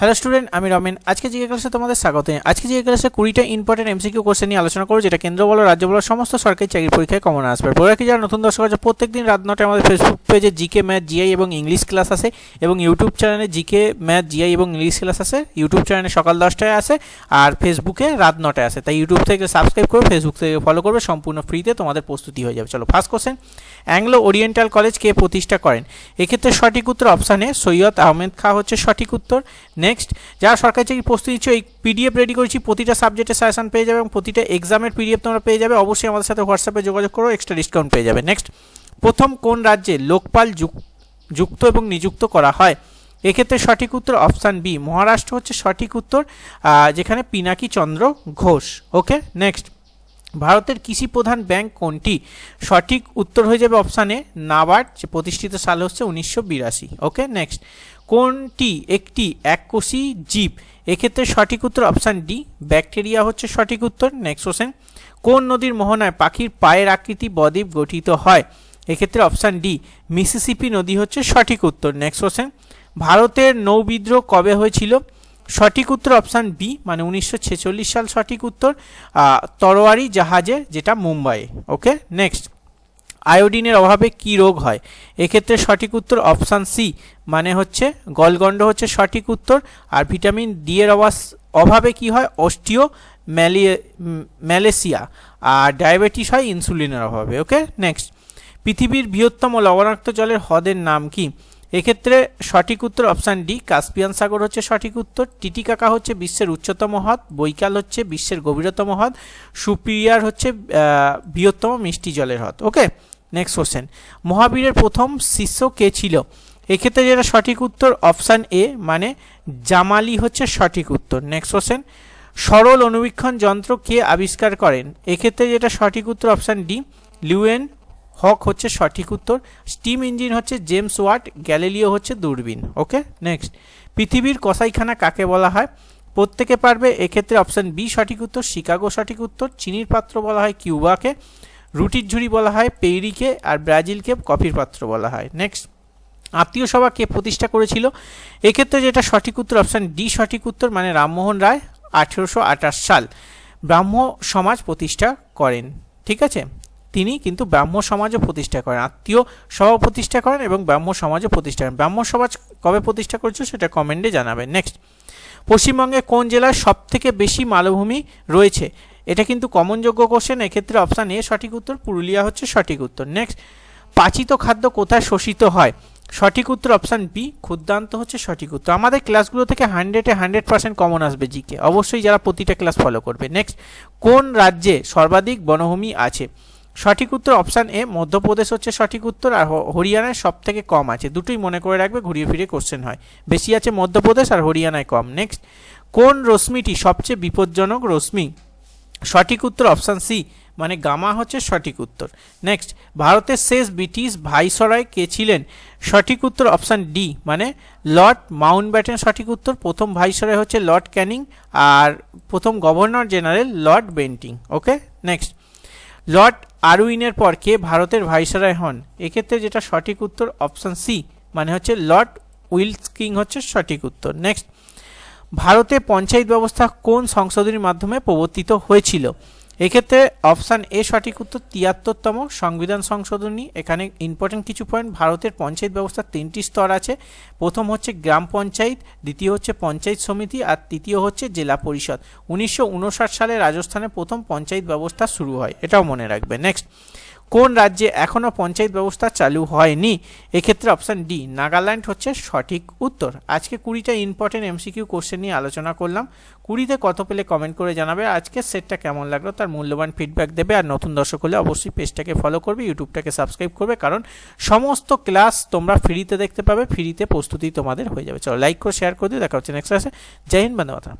Hello student আমি রমেন। আজকে GK ক্লাসে তোমাদের স্বাগত আজকে জিকে ক্লাসে কুড়িটা ইম্পর্টেন্ট এমসিকিউ কোশ্চেন নিয়ে আলোচনা করব, যেটা কেন্দ্র, বলো, রাজ্য, বলো, সমস্ত সরকারি চাকরি পরীক্ষায় কমন আসবে। পরে কি যারা নতুন দর্শক আছে প্রত্যেক দিন রাত নটায় আমাদের ফেসবুক পেজে জিকে ম্যাথ জিআই এবং ইংলিশ ক্লাস আসে এবং ইউটিউব চ্যানেলে জিকে ম্যাথ জিআই এবং ইংলিশ ক্লাস আসে ইউটিউব চ্যানেলে সকাল দশটায় আসে আর ফেসবুকে রাত নটায় আসে তাই ইউটিউব থেকে সাবস্ক্রাইব করবে ফেসবুক থেকে ফলো করবে, সম্পূর্ণ ফ্রিতে তোমাদের প্রস্তুতি হয়ে যাবে। চলো first question Anglo Oriental college কে প্রতিষ্ঠা করেন? এক্ষেত্রে সঠিক উত্তর অপশানে সৈয়দ আহমেদ খাঁ হচ্ছে সঠিক উত্তর। নেক্সট যারা সরকারি চাকরি প্রস্তুতি দিচ্ছ এই পিডিএফ রেডি করেছি, প্রতিটা সাবজেক্টের সাজেশন পেয়ে যাবে এবং প্রতিটা এক্সামের পিডিএফ তোমরা পেয়ে যাবে। অবশ্যই আমাদের সাথে হোয়াটসঅ্যাপে যোগাযোগ করো এক্সট্রা ডিসকাউন্ট পেয়ে যাবে। নেক্সট প্রথম কোন রাজ্যে লোকপাল যুক- যুক্ত এবং নিযুক্ত করা হয়? এক্ষেত্রে সঠিক উত্তর অপশান বি মহারাষ্ট্র হচ্ছে সঠিক উত্তর যেখানে পিনাকি চন্দ্র ঘোষ। ওকে নেক্সট ভারতের কৃষি প্রধান ব্যাংক কোনটি? সঠিক উত্তর হয়ে যাবে অপশানে নাবার্ড, যে প্রতিষ্ঠিত সাল হচ্ছে উনিশশো বিরাশি। ওকে নেক্সট কোনটি একটি এককোষী জীব? এক্ষেত্রে সঠিক উত্তর অপশান ডি ব্যাকটেরিয়া হচ্ছে সঠিক উত্তর নেক্সট কোশ্চেন কোন নদীর মোহনায় পাখির পায়ের আকৃতি বদ্বীপ গঠিত হয়? এক্ষেত্রে অপশান ডি মিসিসিপি নদী হচ্ছে সঠিক উত্তর নেক্সট কোশ্চেন ভারতের নৌবিদ্রোহ কবে হয়েছিল? সঠিক উত্তর অপশান বি মানে উনিশশো ছেচল্লিশ সাল সঠিক উত্তর তরোয়ারি জাহাজে যেটা মুম্বাই ওকে নেক্সট আয়োডিনের অভাবে কি রোগ হয়? এক্ষেত্রে সঠিক উত্তর অপশান সি মানে হচ্ছে গলগণ্ড হচ্ছে সঠিক উত্তর, আর ভিটামিন ডি এর অভাবে কি হয়? অস্টিও ম্যালেসিয়া, আর ডায়াবেটিস হয় ইনসুলিনের অভাবে, ওকে? নেক্সট, পৃথিবীর বৃহত্তম লবণাক্ত জলের হ্রদের নাম কি? এক্ষেত্রে সঠিক উত্তর অপশান ডি, কাস্পিয়ান সাগর হচ্ছে সঠিক উত্তর, টিটিকাকা হচ্ছে বিশ্বের উচ্চতম হ্রদ, বৈকাল হচ্ছে বিশ্বের গভীরতম হ্রদ, সুপিরিয়ার হচ্ছে বৃহত্তম মিষ্টি জলের হ্রদ, ওকে? নেক্সট কোশ্চেন মহাবীরের প্রথম শিষ্য কে ছিল? এক্ষেত্রে যেটা সঠিক উত্তর অপশান এ মানে জামালি হচ্ছে সঠিক উত্তর। নেক্সট কোশ্চেন সরল অনুবীক্ষণ যন্ত্র কে আবিষ্কার করেন? এক্ষেত্রে যেটা সঠিক উত্তর অপশান ডি লিউয়েন হক হচ্ছে সঠিক উত্তর। স্টিম ইঞ্জিন হচ্ছে জেমস ওয়াট, গ্যালিলিও হচ্ছে দূরবীন। ওকে নেক্সট পৃথিবীর কসাইখানা কাকে বলা হয়? প্রত্যেকে পারবে, এক্ষেত্রে অপশান বি সঠিক উত্তর, শিকাগো সঠিক উত্তর, চিনির পাত্র বলা হয় কিউবাকে। রুটির ঝুড়ি বলা হয়, পেইরিকে আর ব্রাজিলকে কফির পাত্র বলা হয়। নেক্সট আত্মীয় সভা কে প্রতিষ্ঠা করেছিল? এক্ষেত্রে যেটা সঠিক উত্তর অপশান ডি সঠিক উত্তর মানে রামমোহন রায়, আঠেরোশো আঠাশ সাল। ব্রাহ্ম সমাজ প্রতিষ্ঠা করেন, ঠিক আছে? তিনি কিন্তু ব্রাহ্ম সমাজও প্রতিষ্ঠা করেন, আত্মীয় সভা প্রতিষ্ঠা করেন এবং ব্রাহ্ম সমাজও প্রতিষ্ঠা করেন। ব্রাহ্ম সমাজ কবে প্রতিষ্ঠা করেছে সেটা কমেন্টে জানাবেন নেক্সট পশ্চিমবঙ্গে কোন জেলার সব থেকে বেশি মালভূমি রয়েছে? এটা কিন্তু কমনযোগ্য কোশ্চেন এক্ষেত্রে অপশান এ সঠিক উত্তর, পুরুলিয়া হচ্ছে সঠিক উত্তর। নেক্সট পাচিত খাদ্য কোথায় শোষিত হয়? সঠিক উত্তর অপশান বি ক্ষুদ্রান্ত হচ্ছে সঠিক উত্তর। আমাদের ক্লাসগুলো থেকে হান্ড্রেডে হান্ড্রেড পার্সেন্ট কমন আসবে জিকে অবশ্যই যারা প্রতিটা ক্লাস ফলো করবে। নেক্সট কোন রাজ্যে সর্বাধিক বনভূমি আছে? সঠিক উত্তর অপশান এ মধ্যপ্রদেশ হচ্ছে সঠিক উত্তর আর হরিয়ানায় সব থেকে কম আছে। দুটোই মনে করে রাখবে, ঘুরিয়ে ফিরে কোশ্চেন হয়। বেশি আছে মধ্যপ্রদেশ আর হরিয়ানায় কম। নেক্সট কোন রশ্মিটি সবচেয়ে বিপজ্জনক রশ্মি? সঠিক উত্তর অপশান সি মানে গামা হচ্ছে সঠিক উত্তর। নেক্সট ভারতের শেষ ব্রিটিশ ভাইসরয় কে ছিলেন? সঠিক উত্তর অপশান ডি মানে লর্ড মাউন্ট ব্যাটেন সঠিক উত্তর। প্রথম ভাইসরয় হচ্ছে লর্ড ক্যানিং আর প্রথম governor general Lord Bentinck, okay? Next Lord আরউইনের পর কে ভারতের ভাইসরয় হন? এক্ষেত্রে যেটা সঠিক উত্তর অপশান সি মানে হচ্ছে লর্ড উইলস কিং হচ্ছে সঠিক উত্তর। নেক্সট ভারতে পঞ্চায়েত ব্যবস্থা কোন সংশোধনীর মাধ্যমে প্রবর্তিত হয়েছিল? এক্ষেত্রে অপশান এ সঠিক উত্তর, তিয়াত্তরতম সংবিধান সংশোধনী। এখানে ইম্পর্টেন্ট কিছু পয়েন্ট ভারতের পঞ্চায়েত ব্যবস্থার তিনটি স্তর আছে। প্রথম হচ্ছে গ্রাম পঞ্চায়েত, দ্বিতীয় হচ্ছে পঞ্চায়েত সমিতি, আর তৃতীয় হচ্ছে জেলা পরিষদ। উনিশশো উনষাট সালে রাজস্থানে প্রথম পঞ্চায়েত ব্যবস্থা শুরু হয়। এটাও মনে রাখবে। নেক্সট কোন রাজ্যে এখনও পঞ্চায়েত ব্যবস্থা চালু হয়নি? এক্ষেত্রে অপশান ডি নাগাল্যান্ড হচ্ছে সঠিক উত্তর। আজকে কুড়িটা ইম্পর্টেন্ট এমসিকিউ কোশ্চেন নিয়ে আলোচনা করলাম। কুড়িতে কত পেলে কমেন্ট করে জানাবে? আজকে সেটটা কেমন লাগল? তার মূল্যবান ফিডব্যাক দেবে। আর নতুন দর্শক হলে অবশ্যই পেজটাকে ফলো করবে ইউটিউবটাকে সাবস্ক্রাইব করবে। কারণ সমস্ত ক্লাস তোমরা ফ্রিতে দেখতে পাবে। ফ্রিতে প্রস্তুতি তোমাদের হয়ে যাবে। চলো লাইক করে শেয়ার করে দিও। দেখা হচ্ছে নেক্সট ক্লাসে জয় হিন্দ মাতরম।